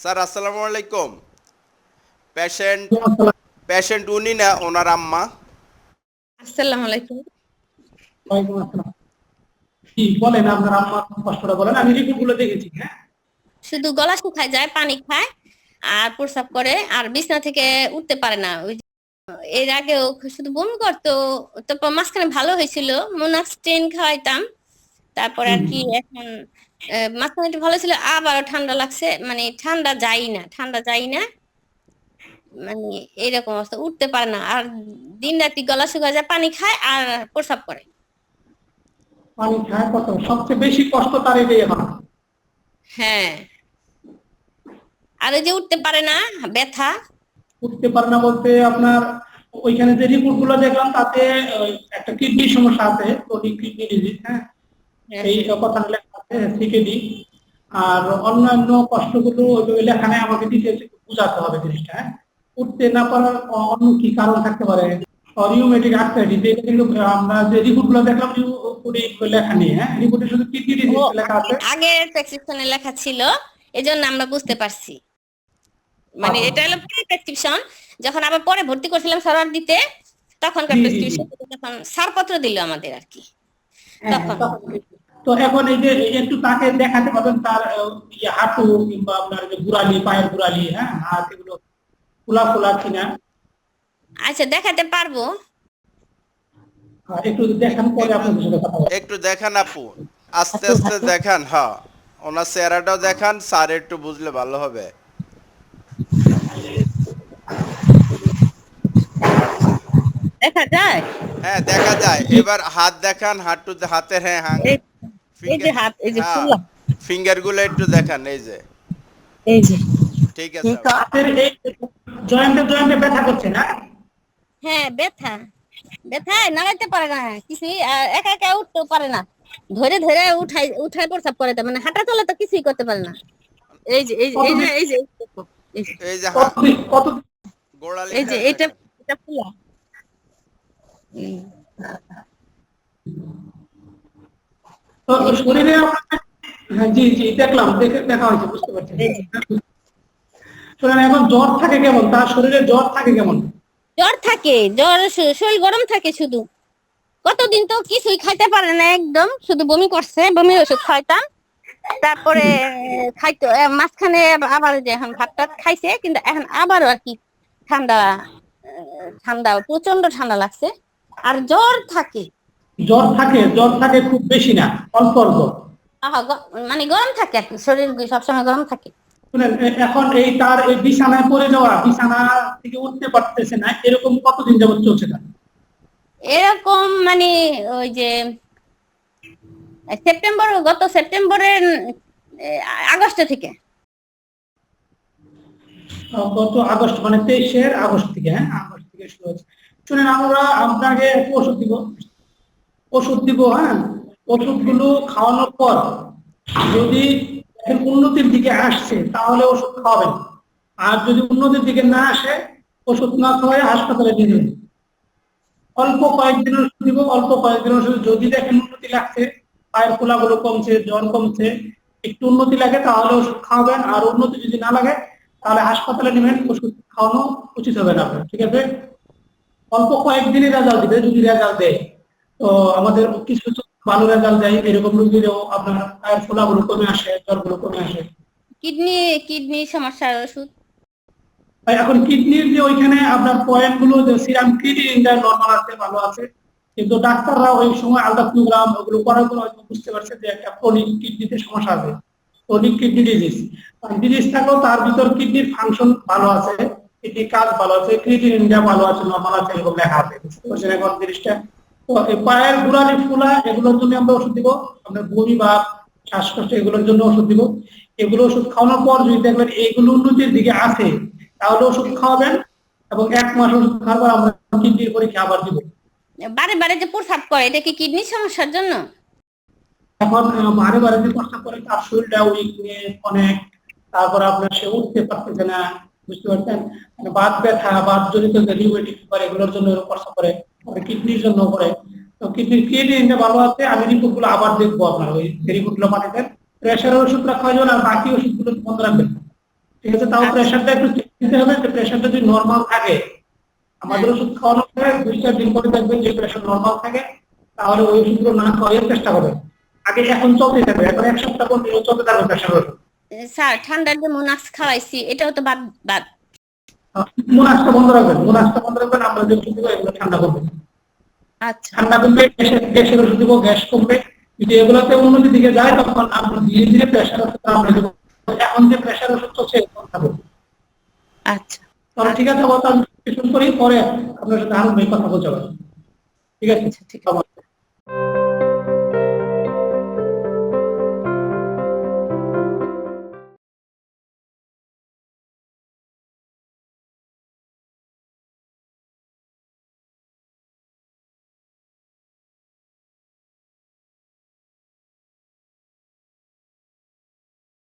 Sir আসসালামু আলাইকুম। Patient patient উনি না ওনার আম্মা। আসসালামু আলাইকুম। জি, বলেন আপনার আম্মার কষ্টটা বলেন আমি রিপোর্টগুলো দেখেছি হ্যাঁ? শুধু গলা শুকায় যায় পানি খায় আর প্রস্রাব করে আর বিছনা থেকে উঠতে পারে না। ওই এর আগেও শুধু বমি করতো তারপর মাঝখানে ভালো হয়েছিল মোনাক্সটিন খাওয়াইতাম। তারপর আর কি এখন মাঝখানে একটু ভালো ছিল আবারও ঠান্ডা লাগছে মানে ঠান্ডা যাই না ঠান্ডা যাই না। মানে এরকম অবস্থা উঠতে পারে না। আর দিন রাতি গলা শুকায় যায় পানি খায় আর প্রসাব করে। পানি খায় কত? সবচেয়ে বেশি কষ্ট তার এটাই হ্যাঁ। আর ওই যে উঠতে পারে না ব্যথা। উঠতে পারে না বলতে আপনার ওইখানে যে রিপোর্টগুলো দেখলাম তাতে একটা কিডনির সমস্যা আছে কিডনি ডিজিজ হ্যাঁ। এই কথা লেখা আছে সিকেডি আর অন্যান্য কষ্টগুলো ওইভাবে লেখা আমাকে ডিটেলস একটু বোঝাতে হবে জিনিসটা হ্যাঁ? উঠতে না পারার অন্য কি কারণ থাকতে পারে? এটা কিন্তু আমরা যে রিপোর্টগুলো দেখলাম রিপোর্টে লেখা নেই হ্যাঁ? রিপোর্টে শুধু কিডনি ডিজিজ লেখা আছে। আগে প্রেসক্রিপশনে লেখা ছিল এজন্য আমরা বুঝতে পারছি। মানে আচ্ছা। এটা হলো প্রেসক্রিপশন যখন আবার পরে ভর্তি করছিলাম সরোয়ার দিতে তখনকার। প্রেসক্রিপশন তখন ছাড়পত্র দিল আমাদের আর কি। হ্যাঁ, তখন। তো এখন এই যে একটু তাকে দেখাতে পারবেন তার ইয়ে হাঁটু কিংবা আপনার যে গুড়ালি পায়ের গুড়ালি হ্যাঁ হাত এগুলো খোলা খোলা কিনা। আচ্ছা দেখাতে পারব। একটু দেখান পরে আপনাদের সাথে কথা একটু দেখান আপু আস্তে আস্তে দেখান হ্যাঁ। ওনার চেহারাটাও দেখান স্যার একটু বুঝলে ভালো হবে। দেখা যায়? হ্যাঁ দেখা যায়। এবার হাত দেখান হাঁটু হাতের হ্যাঁ হ্যাঁ এই- যে হাত এই যে ফিঙ্গারগুলো একটু দেখান এই যে। এই যে। ঠিক আছে হাতের এই জয়েন্টে জয়েন্টে ব্যথা করছে না? হ্যাঁ ব্যথা। ব্যথায় নাড়াইতে পারে না কিছুই আর একা একা উঠতেও পারে না। ধরে ধরে উঠাই উঠাই প্রস্রাব করে মানে হাঁটা চলে তো কিছুই করতে পারে না। এই যে এই যে এই যে এই যে এই যে, এই যে হাত। কতদিন কত গোড়ালি এই যে এটা এটা খোলা তো শরীরে হ্যাঁ জি জি দেখলাম দেখে দেখা হয়েছে বুঝতে পারছি। শোনেন এখন জ্বর থাকে কেমন? তার শরীরে জ্বর থাকে কেমন? জ্বর থাকে জ্বর শরীর গরম থাকে শুধু। কতদিন তো কিছুই খাইতে পারে না একদম শুধু বমি করছে বমির ওষুধ খাইতাম তারপরে খাইতো মাঝখানে আবার যে এখন ভাত টাত খাইছে কিন্তু এখন আবারও আর কি ঠান্ডা আহ, ঠান্ডা প্রচণ্ড ঠান্ডা লাগছে। আর জ্বর থাকে। জ্বর থাকে জ্বর থাকে খুব বেশি না অল্প অল্প। মানে গরম থাকে আর কি শরীর সবসময় গরম থাকে। শুনেন এখন এই তার এই বিছানায় পড়ে যাওয়া বিছানা থেকে উঠতে পারতেছে না এরকম কতদিন যাবত চলছে না এরকম মানে ওই যে সেপ্টেম্বর গত সেপ্টেম্বরের আগস্ট থেকে। গত আগস্ট মানে তেইশের আগস্ট থেকে হ্যাঁ আগস্ট থেকে শুরু হচ্ছে শুনেন আমরা আপনাকে একটু ওষুধ দিব। ওষুধ দিব হ্যাঁ? ওষুধগুলো খাওয়ানোর পর যদি উন্নতির দিকে আসছে, তাহলে ওষুধ খাওয়াবেন। আর যদি উন্নতির দিকে না আসে, ওষুধ না খাওয়াই হাসপাতালে নিয়ে যাবেন অল্প কয়েকদিন ওষুধ দিব, অল্প কয়েকদিন ওষুধ। যদি দেখেন উন্নতি লাগছে, পায়ের ফোলাগুলো কমছে, জ্বর কমছে, একটু উন্নতি লাগে, তাহলে ওষুধ খাওয়াবেন। আর উন্নতি যদি না লাগে, তাহলে হাসপাতালে নেবেন, ওষুধ খাওয়ানো উচিত হবে না আপনার, ঠিক আছে? অল্প কয়েকদিনই রেজাল্ট দিবে, যদি রেজাল্ট দেয়। তো আমাদের কিছু কিছু ভালো রেজাল্ট দেয় এরকম রোগীরও আপনার পায়ের ফোলাগুলো কমে আসে জ্বরগুলো কমে আসে। কিডনি কিডনি সমস্যার ওষুধ? এখন কিডনির যে ওইখানে আপনার পয়েন্টগুলো যে সিরাম ক্রিয়েটিনিনটা নরমাল আছে ভালো আছে। কিন্তু ডাক্তাররা ওই সময় আলট্রাসোনোগ্রাম ওগুলো করার পর হয়তো বুঝতে পারছে যে একটা ক্রনিক কিডনিতে সমস্যা আছে ক্রনিক কিডনি ডিজিজ ডিজিজ থাকলেও তার ভিতর কিডনির ফাংশন ভালো আছে কিডনির কাজ ভালো আছে ক্রিয়েটিনিনটা ভালো আছে নর্মাল আছে এরকম লেখা আছে। বুঝতে পারছেন এখন জিনিসটা? তো এই পায়ের গুড়ালি ফুলা এগুলোর জন্য আমরা ওষুধ দিব। আপনার বমি বা শ্বাসকষ্ট এগুলোর জন্য ওষুধ দিব। এগুলো ওষুধ খাওয়ানোর পর যদি দেখবেন এইগুলো উন্নতির দিকে আছে তাহলে ওষুধ খাওয়াবেন এবং এক মাস ওষুধ খাওয়ার পর আমরা কিডনির পরীক্ষা আবার দিব। বারে বারে যে প্রস্রাব করে এটা কি কিডনি সমস্যার জন্য? এখন বারে বারে যে কষ্ট করে তার শরীরটা উইকনেস অনেক তারপর আপনার সে উঠতে পারতেছে না বুঝতে পারছেন? মানে বাত ব্যথা বাত জনিত রিউমেটিক এগুলোর জন্য এরকম করে। কিডনির জন্য করে তো কিডনির ক্রিয়েটিনটা ভালো আছে আমি রিপোর্টগুলো আবার দেখব আপনার ওই রিপোর্টগুলো পাঠাতেন প্রেশারের ওষুধটা খাওয়া যাবে আর বাকি ওষুধগুলো বন্ধ রাখবেন। ঠিক আছে তাও প্রেশারটা একটু চেক দিতে হবে যে প্রেশারটা যদি নর্মাল থাকে। আমাদের ওষুধ খাওয়ানোর পরে দুই চার দিন পরে দেখবেন যে প্রেশার নর্মাল থাকে তাহলে ওই ওষুধগুলো না খাওয়ার চেষ্টা করবেন। আগে এখন চলতে থাকবে এখন এক সপ্তাহ কন্টিনিউ চলতে থাকবে প্রেশার ওষুধ। স্যার ঠান্ডার যে মোনাক্স খাওয়াইছি এটাও তো বাদ বাদ। মোনাসটা বন্ধ রাখবেন মোনাসটা বন্ধ রাখবেন আমরা যে ওষুধ দিব এগুলো ঠান্ডা করবে। আচ্ছা। ঠান্ডা কমবে গ্যাসের ওষুধ দিব গ্যাস কমবে। যদি এগুলোতে উন্নতি দিকে যায় তখন আমরা ধীরে ধীরে প্রেশার ওষুধ আমরা দেবো। এখন যে প্রেশার ওষুধ চলছে এগুলো খাব আচ্ছা। তাহলে ঠিক আছে আমি শুরু করি পরে আপনার সাথে আরও কথা বলতে ঠিক আছে? আচ্ছা ঠিক আছে।